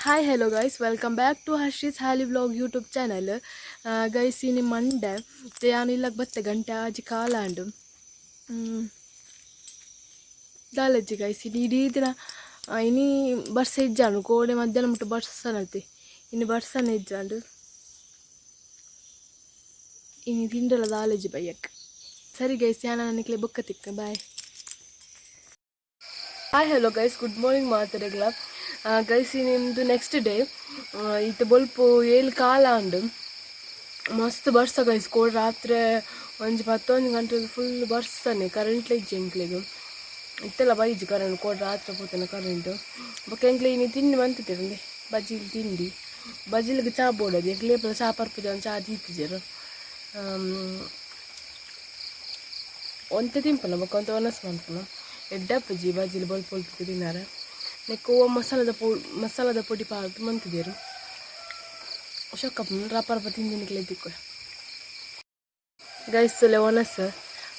Hi hello guys welcome back to Harshi's ಹ್ಯಾಲಿ vlog YouTube channel guys ನಿಮ್ಮ ಮಂಡೆ ನಾನು ಇಲ್ಲಕ್ಕೆ ಬತ್ತೆ ಗಂಟೆ ಆಜಿ ಕಾಲಾಂಡು ದಾಲಜ್ಜಿ ಗೈಸ್ ಇನ್ನು ಇಡೀ ದಿನ ಇನಿ ಬರ್ಸ ಇಜ್ಜಾಂಡು ಕೋಡೆ ಮಧ್ಯಾಹ್ನ ಮುಟ್ಟು ಬರ್ಸನತಿ ಇನ್ನು ಬರ್ಸನ ಇಜ್ಜಾಂಡು ಇನ್ನು ತಿಂಡಲ ದಾಲಜ್ಜಿ ಬಯ್ಯಕ್ ಸರಿ ಗೈಸ್ ಯಾನ ನನಗೆ ಬೊಕ್ಕ ತಿಕ್ಕ bye hi hello guys good morning ಮಾತಾಡಗ್ಲ guys ನಿಮ್ಮದು ನೆಕ್ಸ್ಟ್ ಡೇ ಇದು ಬೊಲ್ಪು ಏಳು ಕಾಲ ಉಂಡು. ಮಸ್ತ್ ಬರ್ಸ ಗೈಸ್, ಕೋಡ್ ರಾತ್ರಿ ಒಂಜಿ ಪತ್ತೊಂದು ಗಂಟೆ ಫುಲ್ ಬರ್ಸನೆ ಕರೆಂಟ್ ಇಜ್ಜಿ ಎಂಕ್ಲೆಗ್ ಇತ್ತೆಲ್ಲ ಬೈಜಿ ಕರೆಂಟ್ ಕೋಡ್ ರಾತ್ರಿ ಪೋತನ ಕರೆಂಟು ಬೊಕ್ಕ ಎಂಕ್ಲೆ ಇನ್ನು ತಿಂಡಿ ಮಂತಿದ್ದೀರಂడి ಬಜ್ಜಿಲ್ ತಿಂಡಿ. ಬಜ್ಜಿಲ್ಗೆ ಚಾ ಬೋಡದು. ಎಂಕ್ಲೆ ಚಾ ಪರ್ಪುಜ ಚಾ ದೀಪಿಜರು. ಒಂತೆ ತಿಂಪಲ್ಲ ಬೊಕ್ಕ, ಒಂತ ಒನಸ್ ಮಂಪನ ಎಡ್ಡಪ್ಪಜ್ಜಿ ಬಜ್ಜಿಲು ಬೊಲ್ಪ ಬೊಲ್ಪ ತಿನ್ನಾರ. ನೆಕ್ಕು ಮಸಾಲದ ಪೊ ಮಸಾಲದ ಪೊಡಿ ಪಾಡ್ದು ಮಂತಿದ್ದೇರು ಶೊಕ್ಕಪ್ಪನ ರಪ್ಪ ರಪ್ಪ ತಿಂದಿನಿಕ್ಲೆ ದಿಕ್ಕು ಗೈಸಲೆ ಒನಸ್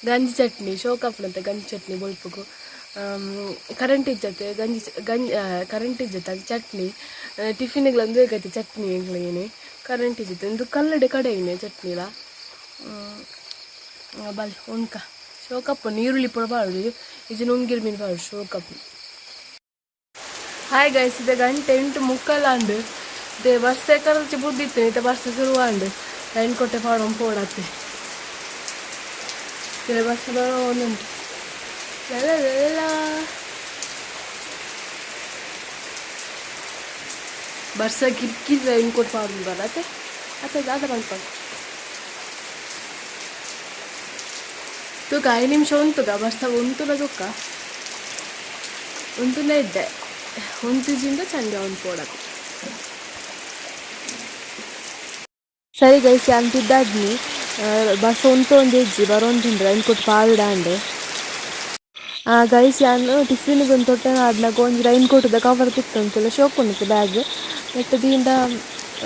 ಗಂಜಿ ಚಟ್ನಿ ಶೋಕಪ್ಪನಂತೆ ಗಂಜಿ ಚಟ್ನಿ ಬೊಲ್ಪಗು ಕರೆಂಟ್ ಇಜ್ಜತೆ ಗಂಜಿ ಗಂಜಿ ಕರೆಂಟ್ ಇಜ್ಜತೆ ಅದು ಚಟ್ನಿ ಟಿಫಿನ್ಗಳಂದು ಬೇಕೈತೆ ಚಟ್ನಿ ಏನೇ ಕರೆಂಟ್ ಇಜ್ಜತೆ ಒಂದು ಕಲ್ಲಡೆ ಕಡೆ ಏನೆ ಚಟ್ನಿಲ ಬಲ್ ಉಣ್ಕ ಶೋಕಪ್ಪ ನೀರುಳ್ಳಿ ಪುಡ ಬಾಳು ಇದು ನುಂಗಿರ್ ಮೀನು ಬಾಳು ಶೋಕಪ್ಪ ಹಾಯ್ ಗೈಸ್ ಇದೆ ಗಂಟೆ ಎಂಟು ಮುಕ್ಕಲಾಂಡು ದೇ ಬರ್ಸ ಕರಚಿ ಬುದ್ದಿತ್ತು ಇತ್ತ ಬರ್ಸ ಶುರುವಾಂಡು ಲೈನ್ ಕೊಟ್ಟೆ ಪಾಡು ಪೋಡತ್ತೆ ಇದೆ ಬರ್ಸ ಬರೋ ಒಂದುಂಟು ಎಲ್ಲ ಬರ್ಸ ಕಿರ್ಕಿ ಲೈನ್ ಕೊಟ್ಟು ಪಾಡು ಬರತ್ತೆ ಅತ್ತೆ ದಾದ ಬಂದ್ಕೊಂಡು ತೂಕ ಐದು ನಿಮಿಷ ಉಂಟುಗ ಬರ್ಸ ಉಂಟುಲ ತೂಕ ಉಂಟುನೇ ಇದ್ದೆ ಹೊಂತಿಜಿಂದ ಚಂದ ಒಂದು ಪೋಡದು ಸರಿ ಗೈಸ್ ಅಂತಿದ್ದಾದ್ನಿ. ಬಸ್ ಉಂಟು ಒಂದು ಹೆಜ್ಜಿ ಬರೋಂತಿಂದ್ರೆ ಅನ್ ಕೊಟ್ಟು ಪಾಲ್ಡಾಂಡೆ ಗೈಸ್ ನಾನು ಟಿಫಿನ್ಗೆ ಒಂದು ತೊಟ್ಟೆ ಆದ್ನಾಗ ಒಂದು ರೈನ್ ಕೋಟದ ಕವರ್ ತಿಕ್ಕಂತಿಲ್ಲ ಶೋಕ್ ಉಂಟು ಬ್ಯಾಗ್ ನೆಟ್ಟದಿಂದ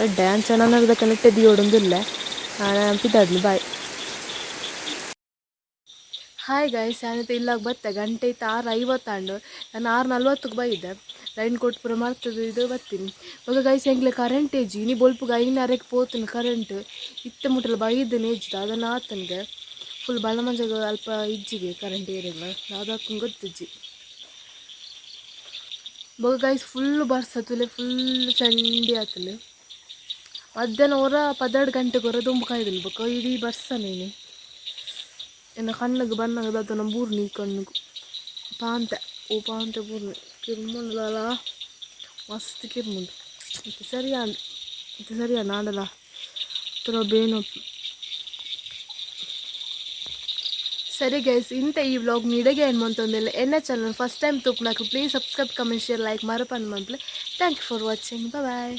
ಎಡ್ಡೆ ಅಂಚ ನನ್ನದಕ್ಕ ನೆಟ್ಟೆ ದಿಯೋಡೊಂದಿಲ್ಲ ಪಿದ್ದಾದ್ನಿ ಬಾಯ್ ಹಾಯ್ ಗೈಸ್ ಯಾನಿತ್ತು ಇಲ್ಲಾಗ ಬತ್ತೆ ಗಂಟೆ ಇತ್ತು ಆರು ಐವತ್ತಾಂಡು ನಾನು ಆರು ನಲ್ವತ್ತಕ್ಕೆ ಬೈದೆ. ಲೈನ್ ಕೊಟ್ಟು ಪೂರ ಮಾಡ್ತದೆ ಇದು ಬರ್ತೀನಿ. ಇವಾಗ ಗೈಸ್ ಹೆಂಗ್ಲೆ ಕರೆಂಟ್ ಏಜಿ ನೀ ಬೊಲ್ಪುಗ ಐನರಕ್ಕೆ ಪೋತನ ಕರೆಂಟ್ ಇತ್ತ ಮುಟ್ಟಲು ಬೈದನೆ ಏಜ್ದು ಅದನ್ನು ಆತನಿಗೆ ಫುಲ್ ಬಲ ಮಂಜಾಗ ಅಲ್ಪ ಇಜ್ಜಿಗೆ ಕರೆಂಟ್ ಏರಿಲ್ಲ. ಅದಕ್ಕೆ ಗೊತ್ತಿಜ್ಜಿ. ಬೊಗ ಗೈಸ್ ಫುಲ್ ಬರ್ಸತ್ತಲೆ ಫುಲ್ ಚಂಡಿ ಆತಲೆ. ಮಧ್ಯಾಹ್ನ ಹೊರ ಪದೆರಡು ಗಂಟೆಗೆ ಹೊರ ತುಂಬ ಕಾಯ್ದಿಲ್ಲ ಬೊಕ್ಕ ಇಡೀ ಬರ್ಸನೇನೆ ಎನ್ನ ಕಣ್ಣಿಗೆ, ಬಣ್ಣಗೆ ಅದು ನಮ್ಮ ನೀ ಕಣ್ಣಿಗೆ. ಪಾಂತೆ. ಓ ಪಾಂತೆ ಬೂರ್ನಿ ಕಿರ್ಮುಂಡಲ ಮಸ್ತ್ ಕಿರ್ಮುಂಡು ಇದು ಸರಿಯಾ ಇದು ಸರಿಯಾ ನಾಡಲ ತರ ಬೇನು ಸರಿ ಗೈಸ್ ಇಂಥ ಈ ವ್ಲಾಗ್ ನೀಡಗೆ ಏನು ಮಂತೊಂದಿಲ್ಲ ಎನ್ನ ಚಾನಲ್ ಫಸ್ಟ್ ಟೈಮ್ ತೂಪು నాకు please subscribe comment share like ಮರಪನ್ ಮಂತ್ಲೆ thank you for watching bye